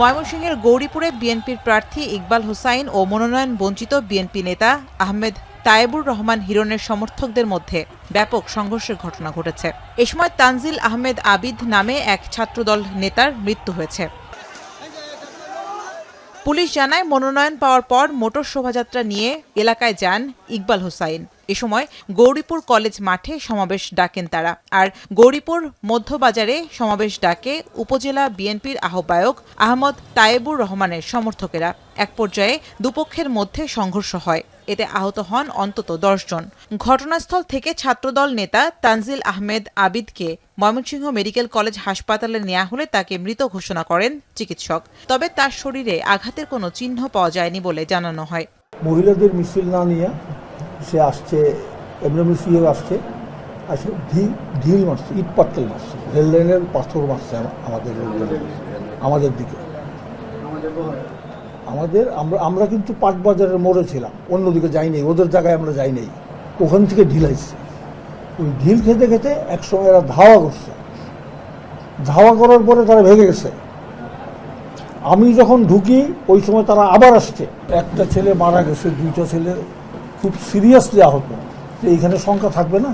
ময়মনসিংহের গৌরীপুরে বিএনপির প্রার্থী ইকবাল হুসাইন ও মনোনয়ন বঞ্চিত বিএনপি নেতা আহমেদ তায়েবুর রহমান হিরণের সমর্থকদের মধ্যে ব্যাপক সংঘর্ষের ঘটনা ঘটেছে। এ সময় তানজিল আহমেদ আবিদ নামে এক ছাত্রদল নেতার মৃত্যু হয়েছে। পুলিশ জানায়, মনোনয়ন পাওয়ার পর মোটর শোভাযাত্রা নিয়ে এলাকায় যান ইকবাল হোসাইন। এ সময় গৌরীপুর কলেজ মাঠে সমাবেশ ডাকেন তারা। আর গৌরীপুর মধ্যবাজারে সমাবেশ ডাকে উপজেলা বিএনপির আহ্বায়ক আহমদ তায়েবুর রহমানের সমর্থকেরা। এক পর্যায়ে দুপক্ষের মধ্যে সংঘর্ষ হয়। এতে আহত হন অন্তত জন। ঘটনাস্থল থেকে ছাত্রদল নেতা তানজিল আহমেদ আবিদকে ময়মনসিংহ মেডিকেল কলেজ হাসপাতালে নেওয়া হলে তাকে মৃত ঘোষণা করেন চিকিৎসক। তবে তার শরীরে আঘাতের কোনো চিহ্ন পাওয়া যায়নি বলে জানানো হয়। মহিলাদের মিছিল না নিয়ে সে আসছে এমনি হয়ে আসছে, আসে ঢিল ঢিল মারছে, ইট পাট্টেল মারছে, রেল লাইনের পাথর মারছে আমাদের আমাদের দিকে। আমাদের, আমরা আমরা কিন্তু পাটবাজারের মোড়ে ছিলাম অন্যদিকে যাইনি ওদের জায়গায় আমরা যাই নাই, ওখান থেকে ঢিল আসছে ওই ঢিল খেতে খেতে একসময় এরা ধাওয়া করছে। ধাওয়া করার পরে তারা ভেঙে গেছে। আমি যখন ঢুকি, ওই সময় তারা আবার আসছে। একটা ছেলে মারা গেছে, দুইটা ছেলে খুব সিরিয়াসলি আহত। এইখানে সংখ্যা থাকবে না।